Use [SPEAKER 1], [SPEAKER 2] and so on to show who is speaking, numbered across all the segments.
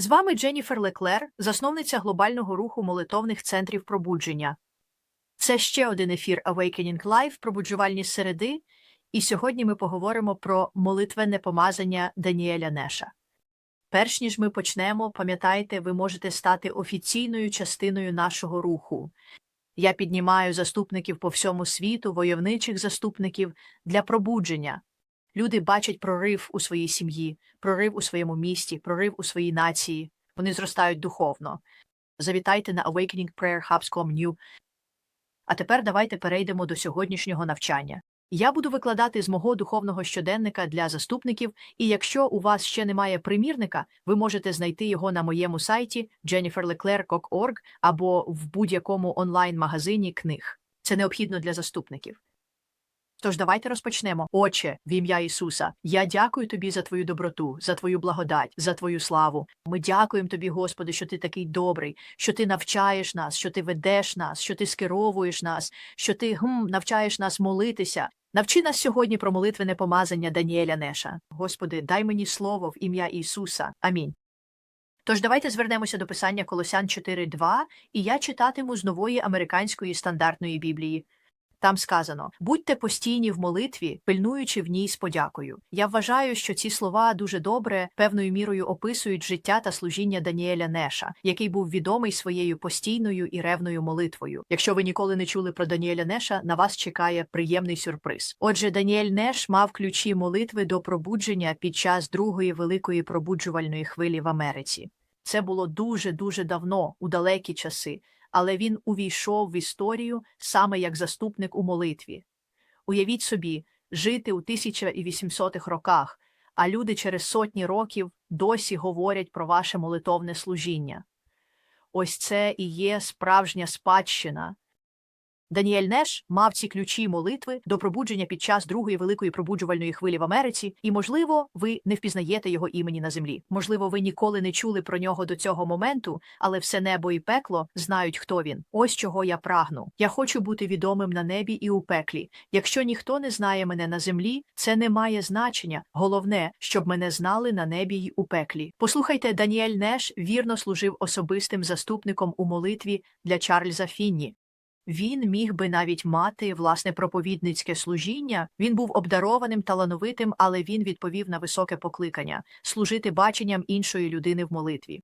[SPEAKER 1] З вами Дженніфер Леклер, засновниця глобального руху молитовних центрів пробудження. Це ще один ефір Awakening Live пробуджувальні середи, і сьогодні ми поговоримо про молитвенне помазання Даніеля Неша. Перш ніж ми почнемо, пам'ятайте, ви можете стати офіційною частиною нашого руху. Я піднімаю заступників по всьому світу, войовничих заступників для пробудження. Люди бачать прорив у своїй сім'ї, прорив у своєму місті, прорив у своїй нації. Вони зростають духовно. Завітайте на awakeningprayerhubs.com New. А тепер давайте перейдемо до сьогоднішнього навчання. Я буду викладати з мого духовного щоденника для заступників, і якщо у вас ще немає примірника, ви можете знайти його на моєму сайті jenniferleclerc.org або в будь-якому онлайн-магазині книг. Це необхідно для заступників. Тож давайте розпочнемо. Отче, в ім'я Ісуса, я дякую тобі за твою доброту, за твою благодать, за твою славу. Ми дякуємо тобі, Господи, що ти такий добрий, що ти навчаєш нас, що ти ведеш нас, що ти скеровуєш нас, що ти гм, навчаєш нас молитися. Навчи нас сьогодні про молитвене помазання Даніеля Неша. Господи, дай мені слово в ім'я Ісуса. Амінь. Тож давайте звернемося до писання Колосян 4.2, і я читатиму з нової американської стандартної Біблії. Там сказано: будьте постійні в молитві, пильнуючи в ній з подякою. Я вважаю, що ці слова дуже добре певною мірою описують життя та служіння Даніеля Неша, який був відомий своєю постійною і ревною молитвою. Якщо ви ніколи не чули про Даніеля Неша, на вас чекає приємний сюрприз. Отже, Даніель Неш мав ключі молитви до пробудження під час другої великої пробуджувальної хвилі в Америці. Це було дуже дуже давно, у далекі часи але він увійшов в історію саме як заступник у молитві. Уявіть собі, жити у 1800-х роках, а люди через сотні років досі говорять про ваше молитовне служіння. Ось це і є справжня спадщина. Даніель Неш мав ці ключі молитви до пробудження під час другої великої пробуджувальної хвилі в Америці, і, можливо, ви не впізнаєте його імені на землі. Можливо, ви ніколи не чули про нього до цього моменту, але все небо і пекло знають, хто він. Ось чого я прагну. Я хочу бути відомим на небі і у пеклі. Якщо ніхто не знає мене на землі, це не має значення. Головне, щоб мене знали на небі й у пеклі. Послухайте, Даніель Неш вірно служив особистим заступником у молитві для Чарльза Фінні. Він міг би навіть мати власне проповідницьке служіння. Він був обдарованим, талановитим, але він відповів на високе покликання служити баченням іншої людини в молитві.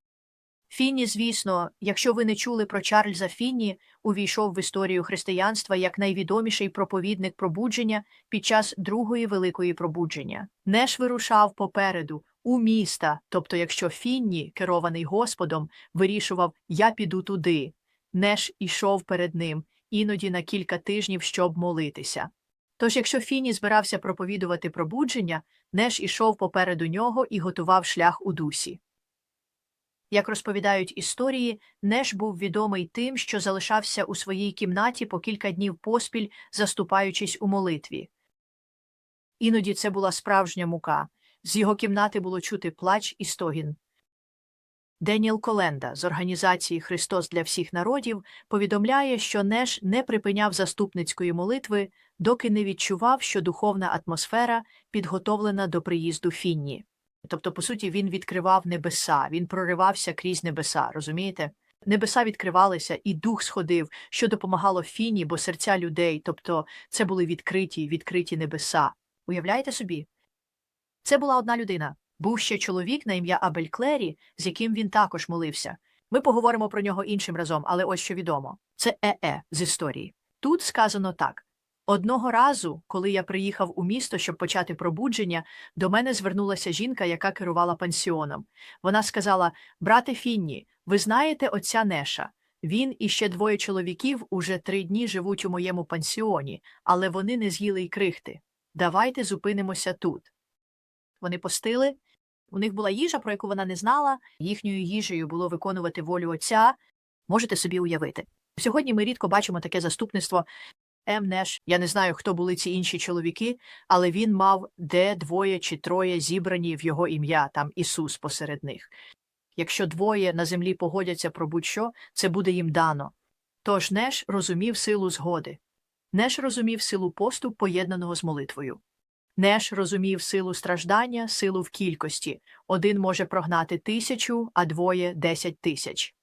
[SPEAKER 1] Фінні, звісно, якщо ви не чули про Чарльза Фінні, увійшов в історію християнства як найвідоміший проповідник пробудження під час другої великої пробудження. Неш вирушав попереду. У міста, тобто, якщо Фінні, керований Господом, вирішував Я піду туди, Неш ішов перед ним, іноді на кілька тижнів, щоб молитися. Тож, якщо Фіні збирався проповідувати пробудження, Неш ішов попереду нього і готував шлях у дусі. Як розповідають історії, Неш був відомий тим, що залишався у своїй кімнаті по кілька днів поспіль, заступаючись у молитві. Іноді це була справжня мука. З його кімнати було чути плач і стогін. Деніел Коленда з організації Христос для всіх народів повідомляє, що Неш не припиняв заступницької молитви, доки не відчував, що духовна атмосфера підготовлена до приїзду Фінні. Тобто, по суті, він відкривав небеса, він проривався крізь небеса, розумієте? Небеса відкривалися, і дух сходив, що допомагало Фіні, бо серця людей, тобто це були відкриті, відкриті небеса. Уявляєте собі? Це була одна людина. Був ще чоловік на ім'я Абель Клері, з яким він також молився. Ми поговоримо про нього іншим разом, але ось що відомо це ЕЕ з історії. Тут сказано так. Одного разу, коли я приїхав у місто, щоб почати пробудження, до мене звернулася жінка, яка керувала пансіоном. Вона сказала: Брате Фінні, ви знаєте отця Неша. Він і ще двоє чоловіків уже три дні живуть у моєму пансіоні, але вони не з'їли й крихти. Давайте зупинимося тут. Вони постили, у них була їжа, про яку вона не знала. Їхньою їжею було виконувати волю отця. Можете собі уявити. Сьогодні ми рідко бачимо таке заступництво. М. Неш, я не знаю, хто були ці інші чоловіки, але він мав де двоє чи троє зібрані в його ім'я, там Ісус посеред них. Якщо двоє на землі погодяться про будь-що, це буде їм дано. Тож Неш розумів силу згоди. Неш розумів силу посту, поєднаного з молитвою. Неш розумів силу страждання, силу в кількості. Один може прогнати тисячу, а двоє десять тисяч.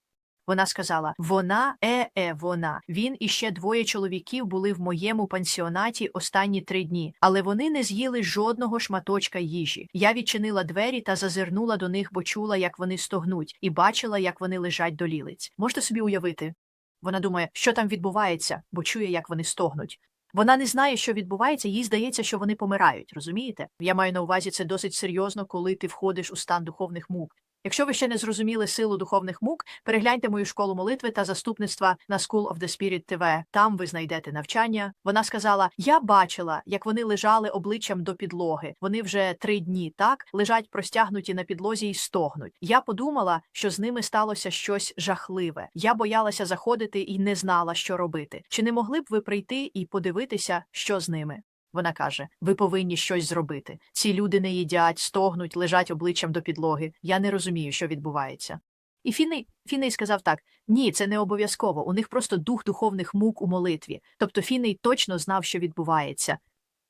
[SPEAKER 1] Вона сказала: Вона, е-е, вона. Він і ще двоє чоловіків були в моєму пансіонаті останні три дні, але вони не з'їли жодного шматочка їжі. Я відчинила двері та зазирнула до них, бо чула, як вони стогнуть, і бачила, як вони лежать до лілиць. Можете собі уявити? Вона думає, що там відбувається, бо чує, як вони стогнуть. Вона не знає, що відбувається, їй здається, що вони помирають. Розумієте? Я маю на увазі це досить серйозно, коли ти входиш у стан духовних мук. Якщо ви ще не зрозуміли силу духовних мук, перегляньте мою школу молитви та заступництва на School of the Spirit TV. Там ви знайдете навчання. Вона сказала: Я бачила, як вони лежали обличчям до підлоги. Вони вже три дні так лежать простягнуті на підлозі і стогнуть. Я подумала, що з ними сталося щось жахливе. Я боялася заходити і не знала, що робити. Чи не могли б ви прийти і подивитися, що з ними? Вона каже: Ви повинні щось зробити. Ці люди не їдять, стогнуть, лежать обличчям до підлоги. Я не розумію, що відбувається. І Фіней, Фіней сказав так: ні, це не обов'язково. У них просто дух духовних мук у молитві. Тобто Фіней точно знав, що відбувається.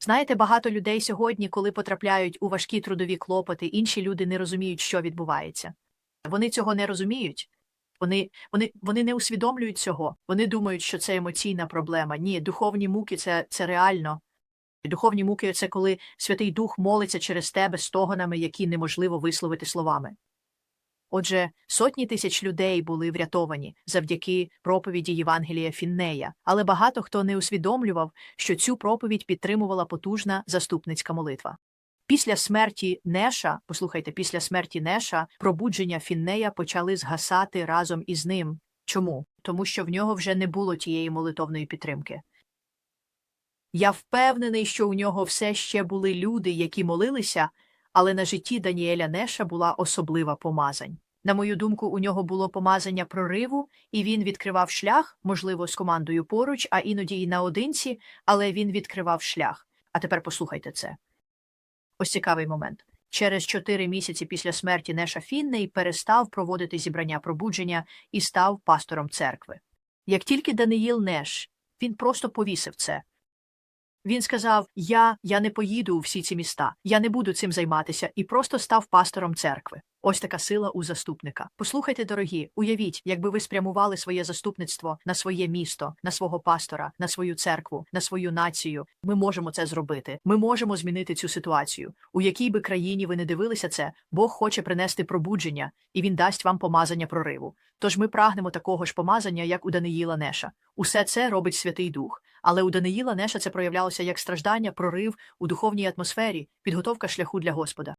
[SPEAKER 1] Знаєте, багато людей сьогодні, коли потрапляють у важкі трудові клопоти, інші люди не розуміють, що відбувається. Вони цього не розуміють. Вони, вони, вони не усвідомлюють цього. Вони думають, що це емоційна проблема. Ні, духовні муки це, це реально. Духовні муки це коли Святий Дух молиться через тебе стогонами, які неможливо висловити словами. Отже, сотні тисяч людей були врятовані завдяки проповіді Євангелія Фіннея, але багато хто не усвідомлював, що цю проповідь підтримувала потужна заступницька молитва. Після смерті Неша, послухайте, після смерті Неша пробудження Фіннея почали згасати разом із ним. Чому? Тому що в нього вже не було тієї молитовної підтримки. Я впевнений, що у нього все ще були люди, які молилися, але на житті Даніеля Неша була особлива помазань. На мою думку, у нього було помазання прориву, і він відкривав шлях, можливо, з командою поруч, а іноді й наодинці, але він відкривав шлях. А тепер послухайте це. Ось цікавий момент. Через чотири місяці після смерті Неша Фінней перестав проводити зібрання пробудження і став пастором церкви. Як тільки Даниїл Неш, він просто повісив це. Він сказав: Я, я не поїду у всі ці міста, я не буду цим займатися, і просто став пастором церкви. Ось така сила у заступника. Послухайте, дорогі, уявіть, якби ви спрямували своє заступництво на своє місто, на свого пастора, на свою церкву, на свою націю. Ми можемо це зробити. Ми можемо змінити цю ситуацію. У якій би країні ви не дивилися це, Бог хоче принести пробудження, і він дасть вам помазання прориву. Тож ми прагнемо такого ж помазання, як у Даниїла Неша. Усе це робить Святий Дух. Але у Даниїла Неша це проявлялося як страждання, прорив у духовній атмосфері, підготовка шляху для Господа.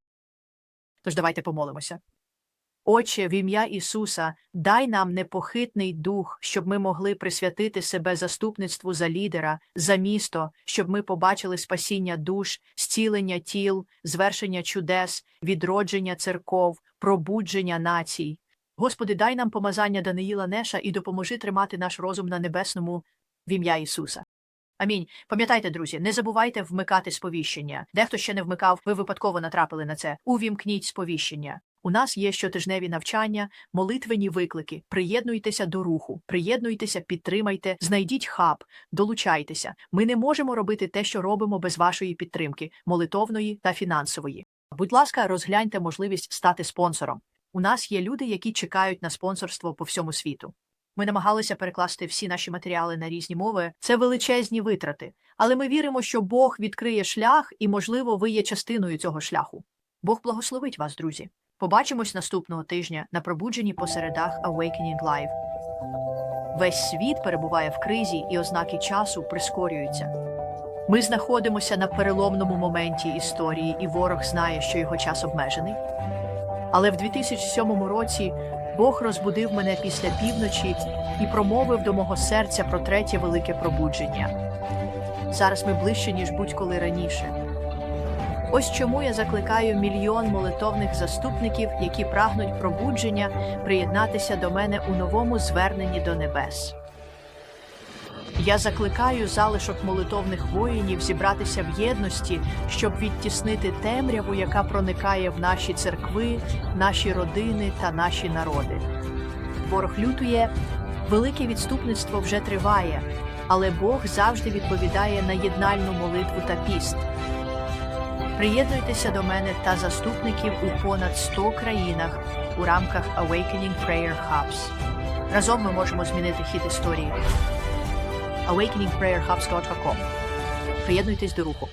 [SPEAKER 1] Тож давайте помолимося. Отче, в ім'я Ісуса, дай нам непохитний дух, щоб ми могли присвятити себе заступництву за лідера, за місто, щоб ми побачили спасіння душ, зцілення тіл, звершення чудес, відродження церков, пробудження націй. Господи, дай нам помазання Даниїла Неша і допоможи тримати наш розум на небесному в ім'я Ісуса. Амінь. Пам'ятайте, друзі, не забувайте вмикати сповіщення. Дехто ще не вмикав, ви випадково натрапили на це. Увімкніть сповіщення. У нас є щотижневі навчання, молитвені виклики. Приєднуйтеся до руху, приєднуйтеся, підтримайте, знайдіть хаб, долучайтеся. Ми не можемо робити те, що робимо без вашої підтримки, молитовної та фінансової. Будь ласка, розгляньте можливість стати спонсором. У нас є люди, які чекають на спонсорство по всьому світу. Ми намагалися перекласти всі наші матеріали на різні мови. Це величезні витрати. Але ми віримо, що Бог відкриє шлях, і, можливо, ви є частиною цього шляху. Бог благословить вас, друзі. Побачимось наступного тижня на пробудженні по середах Awakening Live. Весь світ перебуває в кризі, і ознаки часу прискорюються. Ми знаходимося на переломному моменті історії, і ворог знає, що його час обмежений. Але в 2007 році Бог розбудив мене після півночі і промовив до мого серця про третє велике пробудження. Зараз ми ближче, ніж будь-коли раніше. Ось чому я закликаю мільйон молитовних заступників, які прагнуть пробудження, приєднатися до мене у новому зверненні до небес. Я закликаю залишок молитовних воїнів зібратися в єдності, щоб відтіснити темряву, яка проникає в наші церкви, наші родини та наші народи. Ворог лютує, велике відступництво вже триває, але Бог завжди відповідає на єднальну молитву та піст. Приєднуйтеся до мене та заступників у понад 100 країнах у рамках Awakening Prayer Hubs. Разом ми можемо змінити хід історії. awakeningprayerhubs.com Приєднуйтесь до руху.